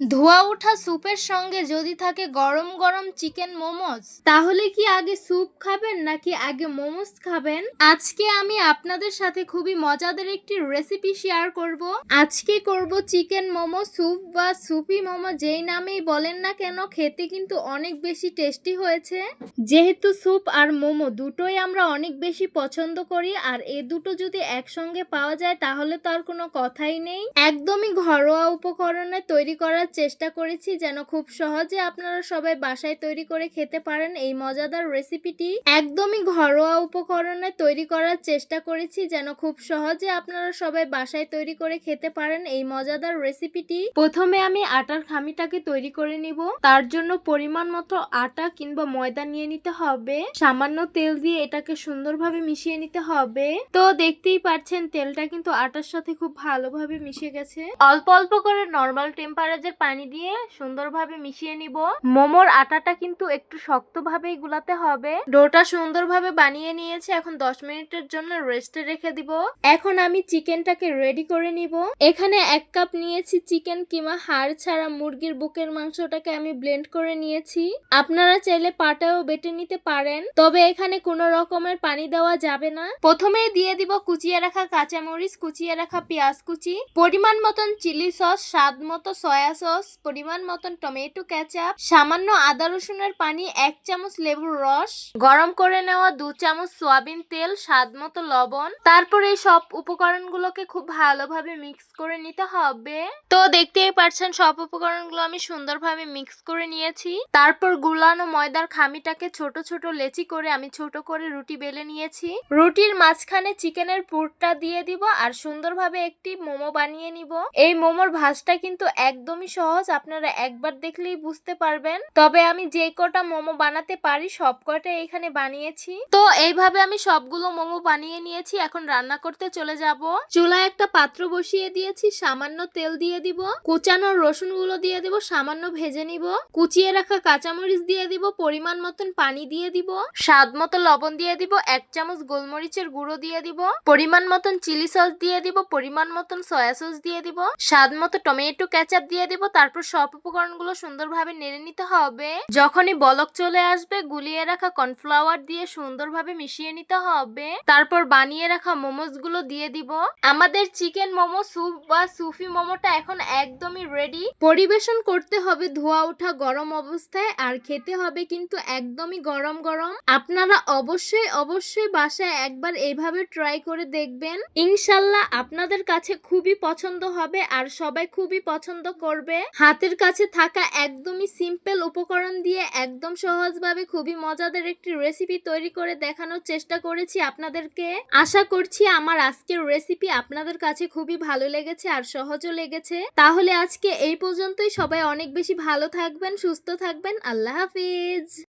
ধোয়া ওঠা স্যুপের সঙ্গে যদি থাকে গরম গরম চিকেন মোমোস তাহলে কি আগে স্যুপ খাবেন নাকি আগে মোমোস খাবেন? আজকে আমি আপনাদের সাথে খুবই মজাদার একটি রেসিপি শেয়ার করব। আজকে করব চিকেন মোমো স্যুপ বা সুপি মোমো যেই নামেই বলেন না কেন, খেতে কিন্তু অনেক বেশি টেস্টি হয়েছে। যেহেতু স্যুপ আর মোমো দুটোই আমরা অনেক বেশি পছন্দ করি, আর এ দুটো যদি একসঙ্গে পাওয়া যায়, তাহলে তো আর কোনো কথাই নেই। একদমই ঘরোয়া উপকরণে তৈরি করার চেষ্টা করেছি যেন খুব সহজে আপনারা সবাই বাসায় তৈরি করে খেতে পারেন এই মজাদার রেসিপিটি। একদমই ঘরোয়া উপকরণে তৈরি করার চেষ্টা করেছি যেন খুব সহজে আপনারা সবাই বাসায় তৈরি করে খেতে পারেন এই মজাদার রেসিপিটি। প্রথমে আমি আটার খামিটাকে তৈরি করে নিব। তার জন্য পরিমাণ মতো আটা কিংবা ময়দা নিয়ে নিতে হবে। সামান্য তেল দিয়ে এটাকে সুন্দরভাবে মিশিয়ে নিতে হবে। তো দেখতেই পাচ্ছেন তেলটা কিন্তু আটার সাথে খুব ভালোভাবে মিশে গেছে। অল্প অল্প করে নর্মাল টেম্পারেচার পানি দিয়ে সুন্দরভাবে মিশিয়ে নিব। মোমোর আটাটা কিন্তু একটু শক্তভাবেই গুলাতে হবে। ডোটা সুন্দরভাবে বানিয়ে নিয়েছে, এখন দশ মিনিটের জন্য রেস্টে রেখে দিব। এখন আমি চিকেনটাকে রেডি করে নিব। এখানে এক কাপ নিয়েছি চিকেন কিমা, হাড় ছাড়া মুরগির বুকের মাংসটাকে আমি ব্লেন্ড করে নিয়েছি। আপনারা চাইলে পাটাও বেটে নিতে পারেন, তবে এখানে কোনো রকমের পানি দেওয়া যাবে না। প্রথমে দিয়ে দিব কুচিয়ে রাখা কাঁচামরিচ, কুচিয়ে রাখা পেঁয়াজ কুচি, পরিমাণ মতন চিলি সস, স্বাদ মতো সয়া সস পরিমাণ মতন টমেটো কেচাপ, সামান্য আদা রসুনের পানি, এক চামচ লেবুর রস, গরম করে নেওয়া দু চামচ সয়াবিন তেল, স্বাদ মতো লবণ। তারপর এই সব উপকরণগুলোকে খুব ভালোভাবে মিক্স করে নিতে হবে। তো দেখতেই পারছেন, সব উপকরণগুলো আমি সুন্দরভাবে মিক্স করে নিয়েছি। তারপর গুলানো ময়দার খামিটাকে ছোট ছোট লেচি করে আমি ছোট করে রুটি বেলে নিয়েছি। রুটির মাঝখানে চিকেনের পুরটা দিয়ে দিব আর সুন্দরভাবে একটি মোমো বানিয়ে নিব। এই মোমোর ভাজটা কিন্তু একদমই সহজ, আপনারা একবার দেখলেই বুঝতে পারবেন। তবে আমি যে কটা মোমো বানাতে পারি, সব কটা এখানে বানিয়েছি। তো এইভাবে আমি সবগুলো মোমো বানিয়ে নিয়েছি, এখন রান্না করতে চলে যাব। চুলায় একটা পাত্র বসিয়ে দিয়েছি, সামান্য তেল দিয়ে দিব। কুচানো রসুনগুলো দিয়ে দিব, সামান্য ভেজে নিব। কুচিয়ে রাখা কাঁচামরিচ দিয়ে দিব, পরিমাণ মতন পানি দিয়ে দিব। স্বাদ মতো লবণ দিয়ে দিব, এক চামচ গোলমরিচের গুঁড়ো দিয়ে দিব। পরিমাণ মতন চিলি সস দিয়ে দিব, পরিমাণ মতন সয়া সস দিয়ে দিব। স্বাদ মতো টমেটো কেচাপ দিয়ে দিব তারপর সব উপকরণগুলো সুন্দরভাবে নেড়ে নিতে হবে। যখনই বলক চলে আসবে, গুলিয়ে রাখা কর্নফ্লাওয়ার দিয়ে সুন্দরভাবে মিশিয়ে নিতে হবে। তারপর বানিয়ে রাখা মোমোসগুলো দিয়ে দিব। আমাদের চিকেন মোমো স্যুপ বা সুফি মোমোটা এখন একদমই রেডি পরিবেশন করতে হবে ধোয়া ওঠা গরম অবস্থায়, আর খেতে হবে কিন্তু একদমই গরম গরম। আপনারা অবশ্যই অবশ্যই বাসায় একবার এইভাবে ট্রাই করে দেখবেন। ইনশাল্লাহ আপনাদের কাছে খুবই পছন্দ হবে, আর সবাই খুবই পছন্দ করবে? হাতের কাছে থাকা একদমই সিম্পল উপকরণ দিয়ে একদম সহজভাবে খুবই মজাদার একটি রেসিপি তৈরি করে দেখানোর চেষ্টা করেছি আপনাদেরকে। আশা করছি আমার আজকের রেসিপি আপনাদের কাছে খুবই ভালো লেগেছে আর সহজও লেগেছে। তাহলে আজকে এই পর্যন্তই। সবাই অনেক বেশি ভালো থাকবেন, সুস্থ থাকবেন। আল্লাহ হাফিজ।